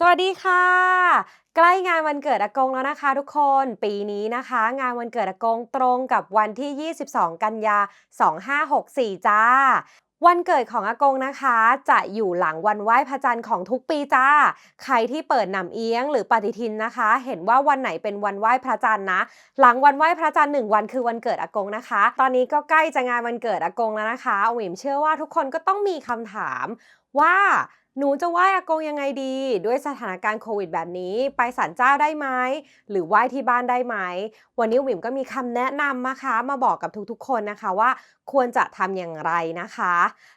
สวัสดีค่ะ ใกล้งานวันเกิดอากงแล้วนะคะทุกคนปีนี้นะคะ งานวันเกิดอากงตรงกับวันที่ 22 กันยา 2564 จ้า วันเกิดของอากงนะคะ จะอยู่หลังวันไหว้พระจันทร์ของทุกปีจ้า ใครที่เปิดหนำเอียงหรือปฏิทินนะคะ เห็นว่าวันไหนเป็นวันไหว้พระจันทร์นะ หลังวันไหว้พระจันทร์หนึ่งวันคือวันเกิดอากงนะคะ ตอนนี้ก็ใกล้จะงานวันเกิดอากงแล้วนะคะอุ๋มเชื่อว่าทุกคนก็ต้องมีคำถาม ว่าหนูจะไหว้อากงยังไงดี ด้วยสถานการณ์โควิดแบบนี้ ไปศาลเจ้าได้ไหมหรือไหว้ที่บ้านได้ไหม วันนี้วิมก็มีคำแนะนำนะคะ มาบอกกับทุกๆคนนะคะว่าควรจะทำอย่างไรนะคะ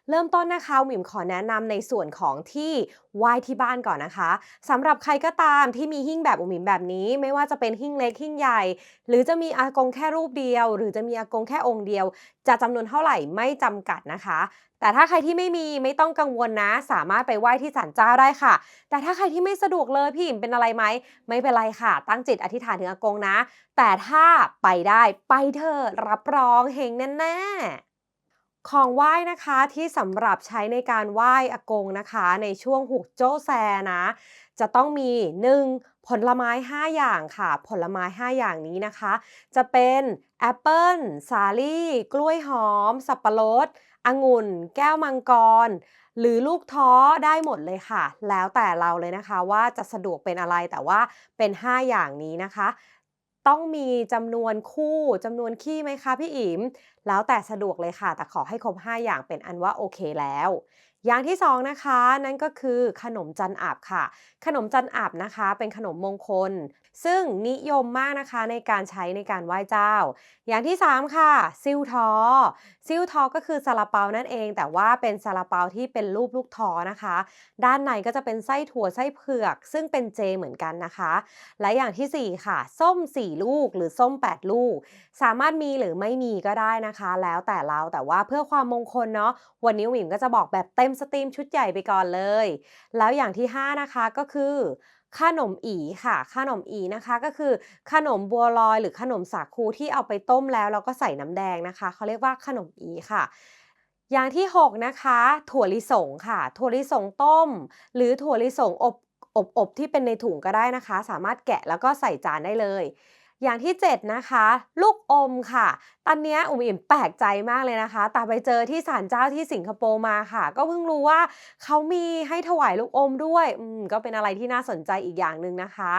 เริ่มต้นนะคะวิมขอแนะนำในส่วนของที่ไหว้ที่บ้านก่อนนะคะสำหรับใครก็ตามที่มีหิ้งแบบอุ๋มิมแบบนี้ ไม่ว่าจะเป็นหิ้งเล็กหิ้งใหญ่ หรือจะมีอากงแค่รูปเดียว หรือจะมีอากงแค่องค์เดียว จะจำนวนเท่าไหร่ไม่จำกัดนะคะแต่ถ้าใครที่ไม่มีไม่ต้องกังวลนะสามารถไปไหว้ที่ศาลเจ้าได้ค่ะ แต่ถ้าใครที่ไม่สะดวกเลยพี่อิ่มเป็นอะไรไหม ไม่เป็นไรค่ะ ตั้งจิตอธิษฐานถึงอากงนะ แต่ถ้าไปได้ไปเถอะรับรองเฮงแน่ๆของไหว้นะคะที่สำหรับใช้ในการไหว้อากงนะคะ ในช่วงหุกโจ้แซนะ จะต้องมี 1. ผลไม้ 5 อย่างค่ะ ผลไม้ 5 อย่างนี้นะคะ จะเป็นแอปเปิลสาลี่ กล้วยหอม สับปะรดองุ่น แก้วมังกร หรือลูกท้อได้หมดเลยค่ะ แล้วแต่เราเลยนะคะว่าจะสะดวกเป็นอะไรแต่ว่าเป็น 5 อย่างนี้นะคะต้องมีจำนวนคู่จำนวนขี้ไหมคะพี่อิ๋มแล้วแต่สะดวกเลยค่ะ แต่ขอให้ครบ 5 อย่างเป็นอันว่าโอเคแล้ว อย่างที่2นะคะนั่นก็คือขนมจันอาบค่ะ ขนมจันอาบนะคะ เป็นขนมมงคล ซึ่งนิยมมากนะคะในการใช้ในการไหว้เจ้า อย่างที่ 3 ค่ะ ซิวทอซิวทอก็คือซาลาเปานั่นเอง แต่ว่าเป็นซาลาเปาที่เป็นรูปลูกทอนะคะ ด้านในก็จะเป็นไส้ถั่วไส้เผือก ซึ่งเป็นเจเหมือนกันนะคะ และอย่างทีสี่4 ค่ะ ส้ม 4 ลูกหรือส้ม 8 ลูก สามารถมีหรือไม่มีก็ได้นะคะ แล้วแต่เราแต่ว่าเพื่อความมงคลเนาะวันนี้หวิมก็จะบอกแบบเต็มสตรีมชุดใหญ่ไปก่อนเลย แล้วอย่างที่ 5 นะคะก็คือขนมอีค่ะ ขนมอีนะคะก็คือขนมบัวลอยหรือขนมสาคูที่เอาไปต้มแล้วแล้วก็ใส่น้ำแดงนะคะเขาเรียกว่าขนมอีค่ะอย่างที่ 6 นะคะ ถั่วลิสงค่ะ ถั่วลิสงต้ม หรือถั่วลิสงอบอบอบที่เป็นในถุงก็ได้นะคะ สามารถแกะแล้วก็ใส่จานได้เลย อย่างที่ 7 นะคะ ลูกอมค่ะ ตอนเนี้ยอุ๋มอิ่มแปลกใจมากเลยนะคะแต่ไปเจอที่ศาลเจ้าที่สิงคโปร์มาค่ะ ก็เพิ่งรู้ว่าเขามีให้ถวายลูกอมด้วย อืม ก็เป็นอะไรที่น่าสนใจอีกอย่างหนึ่งนะคะ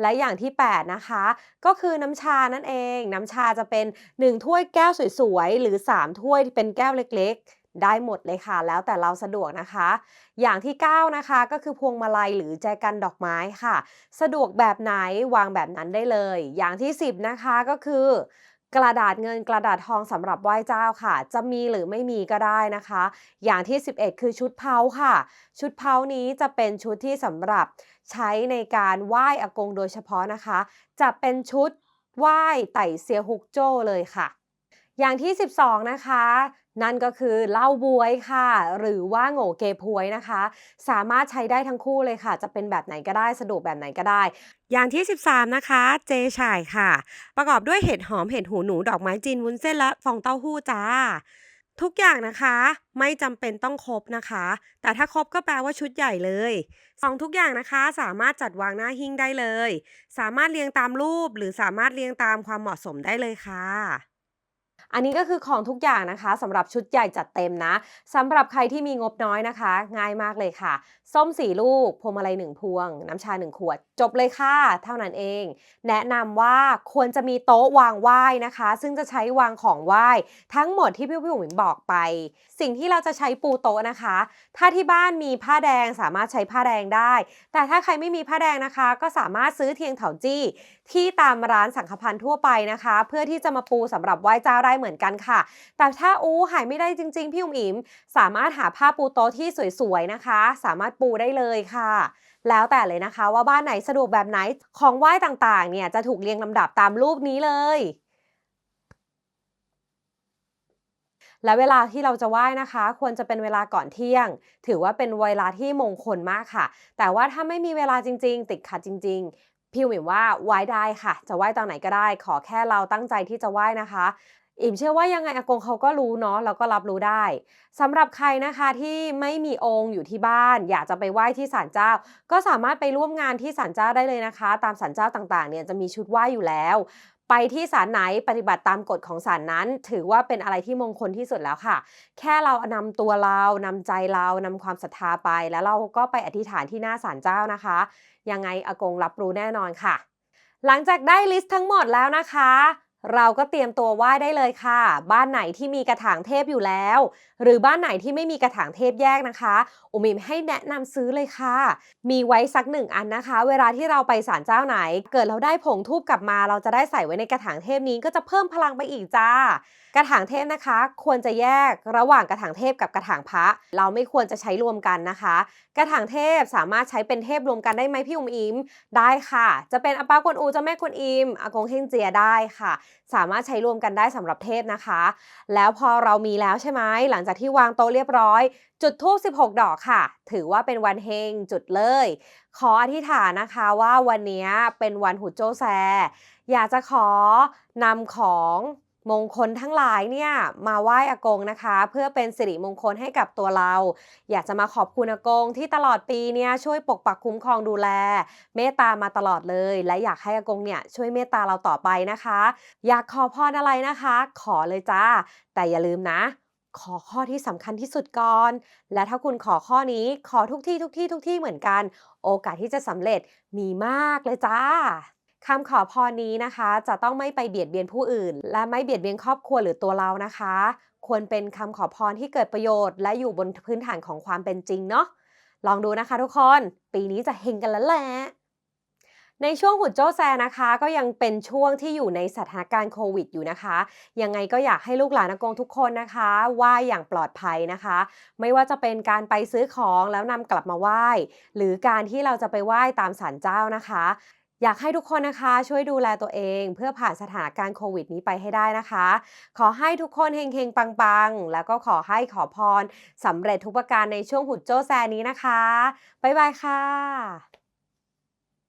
และอย่างที่ 8 นะคะ ก็คือน้ำชานั่นเอง น้ำชาจะเป็น 1 ถ้วยแก้วสวยๆ หรือ 3 ถ้วยที่เป็นแก้วเล็กๆ ได้หมดเลยค่ะ แล้วแต่เราสะดวกนะคะ อย่างที่ 9 นะคะ ก็คือพวงมาลัยหรือแจกันดอกไม้ค่ะ สะดวกแบบไหนวางแบบนั้นได้เลย อย่างที่ 10 นะคะก็คือกระดาษเงินกระดาษทองสำหรับไหว้เจ้าค่ะ จะมีหรือไม่มีก็ได้นะคะ อย่างที่ 11 คือชุดเผาค่ะ ชุดเผานี้จะเป็นชุดที่สำหรับใช้ในการไหว้อากงโดยเฉพาะนะคะ จะเป็นชุดไหว้ไต่เซียฮุกโจ้เลยค่ะ อย่างที่ 12 นะคะ นั่นก็คือเหล้าบวยค่ะ หรือว่าโง่เกพวยนะคะ สามารถใช้ได้ทั้งคู่เลยค่ะ จะเป็นแบบไหนก็ได้สะดวกแบบไหนก็ได้ อย่างที่ 13 นะคะ เจฉ่ายค่ะ ประกอบด้วยเห็ดหอมเห็ดหูหนูดอกไม้จีนวุ้นเส้นและฟองเต้าหู้จ้า ทุกอย่างนะคะไม่จำเป็นต้องครบนะคะ แต่ถ้าครบก็แปลว่าชุดใหญ่เลยของทุกอย่างนะคะสามารถจัดวางหน้าหิ้งได้เลย สามารถเรียงตามรูป หรือสามารถเรียงตามความเหมาะสมได้เลยค่ะ อันนี้ก็คือของทุกอย่างนะคะสำหรับชุดใหญ่จัดเต็มนะสำหรับใครที่มีงบน้อยนะคะ ง่ายมากเลยค่ะ ส้มสี่ลูก พวงมาลัยหนึ่งพวง น้ำชาหนึ่งขวด จบเลยค่ะ เท่านั้นเอง แนะนำว่าควรจะมีโต๊ะวางไหว้นะคะ ซึ่งจะใช้วางของไหว้ทั้งหมดที่พี่พี่หวินบอกไป สิ่งที่เราจะใช้ปูโต๊ะนะคะ ถ้าที่บ้านมีผ้าแดงสามารถใช้ผ้าแดงได้ แต่ถ้าใครไม่มีผ้าแดงนะคะ ก็สามารถซื้อเทียงเถาจี้ ที่ตามร้านสังฆพันธ์ทั่วไปนะคะ เพื่อที่จะมาปูสำหรับไหว้เจ้าได้เหมือนกันค่ะ แต่ถ้าอู้หายไม่ได้จริง ๆ พี่อุ๋มอิ๋มสามารถหาผ้าปูโต๊ะที่สวยๆนะคะ สามารถปูได้เลยค่ะ แล้วแต่เลยนะคะว่าบ้านไหนสะดวกแบบไหนของไหว้ต่างๆ เนี่ยจะถูกเรียงลำดับตามรูปนี้เลยและเวลาที่เราจะไหว้นะคะ ควรจะเป็นเวลาก่อนเที่ยง ถือว่าเป็นเวลาที่มงคลมากค่ะ แต่ว่าถ้าไม่มีเวลาจริง ๆ ติดขัดจริง ๆ พี่หวิมว่าไหว้ได้ค่ะ จะไหว้ตอนไหนก็ได้ ขอแค่เราตั้งใจที่จะไหว้นะคะ อิ่มเชื่อว่ายังไงอากงเขาก็รู้เนาะแล้วก็รับรู้ได้สำหรับใครนะคะที่ไม่มีองค์อยู่ที่บ้าน อยากจะไปไหว้ที่ศาลเจ้า ก็สามารถไปร่วมงานที่ศาลเจ้าได้เลยนะคะ ตามศาลเจ้าต่างๆเนี่ยจะมีชุดไหว้อยู่แล้ว ไปที่ศาลไหนปฏิบัติตามกฎของศาลนั้น ถือว่าเป็นอะไรที่มงคลที่สุดแล้วค่ะ แค่เรานำตัวเรานำใจเรานำความศรัทธาไป แล้วเราก็ไปอธิษฐานที่หน้าศาลเจ้านะคะ ยังไงอากงรับรู้แน่นอนค่ะ หลังจากได้ลิสต์ทั้งหมดแล้วนะคะ เราก็เตรียมตัวไหว้ได้เลยค่ะ บ้านไหนที่มีกระถางเทพอยู่แล้ว หรือบ้านไหนที่ไม่มีกระถางเทพแยกนะคะอุมิมให้แนะนำซื้อเลยค่ะ มีไว้สักหนึ่งอันนะคะ เวลาที่เราไปศาลเจ้าไหน เกิดเราได้ผงทูบกลับมา เราจะได้ใส่ไว้ในกระถางเทพนี้ก็จะเพิ่มพลังไปอีกจ้า กระถางเทพนะคะ ควรจะแยกระหว่างกระถางเทพกับกระถางพระ เราไม่ควรจะใช้รวมกันนะคะ กระถางเทพสามารถใช้เป็นเทพรวมกันได้ไหมพี่อุมอิมได้ค่ะ จะเป็นอาปากวนอูเจ้าแม่กวนอิมอากงเฮงเจียได้ค่ะสามารถใช้รวมกันได้สำหรับเทพนะคะ แล้วพอเรามีแล้วใช่ไหมหลังจากที่วางโต๊ะเรียบร้อย จุดธูป16 ดอกค่ะ ถือว่าเป็นวันเฮงจุดเลย ขออธิษฐานนะคะว่าวันนี้เป็นวันหุโจแซ อยากจะขอนำของ มงคลทั้งหลายเนี่ยมาไหว้อากงนะคะ เพื่อเป็นสิริมงคลให้กับตัวเรา อยากจะมาขอบคุณอากงที่ตลอดปีเนี่ยช่วยปกปักคุ้มครองดูแล เมตตามาตลอดเลย และอยากให้อากงเนี่ยช่วยเมตตาเราต่อไปนะคะ อยากขอพรอะไรนะคะ ขอเลยจ้า แต่อย่าลืมนะ ขอข้อที่สำคัญที่สุดก่อน และถ้าคุณขอข้อนี้ขอทุกที่ทุกที่ทุกที่เหมือนกัน โอกาสที่จะสำเร็จมีมากเลยจ้า คำขอพรนี้นะคะ จะต้องไม่ไปเบียดเบียนผู้อื่น และไม่เบียดเบียนครอบครัวหรือตัวเรานะคะ ควรเป็นคำขอพรที่เกิดประโยชน์ และอยู่บนพื้นฐานของความเป็นจริงเนาะลองดูนะคะทุกคน ปีนี้จะเฮงกันแล้วแหละในช่วงหุดโจแซนะคะ ก็ยังเป็นช่วงที่อยู่ในสถานการณ์โควิดอยู่นะคะ ยังไงก็อยากให้ลูกหลานอากงทุกคนนะคะ ไหว้อย่างปลอดภัยนะคะ ไม่ว่าจะเป็นการไปซื้อของแล้วนำกลับมาไหว้ หรือการที่เราจะไปไหว้ตามศาลเจ้านะคะ อยากให้ทุกคนนะคะช่วยดูแลตัวเอง เพื่อผ่านสถานการณ์โควิดนี้ไปให้ได้นะคะ ขอให้ทุกคนเฮงๆ ปังๆ แล้วก็ขอให้ขอพรสำเร็จทุกประการในช่วงหุดโจแซนี้นะคะ บ๊ายบายค่ะ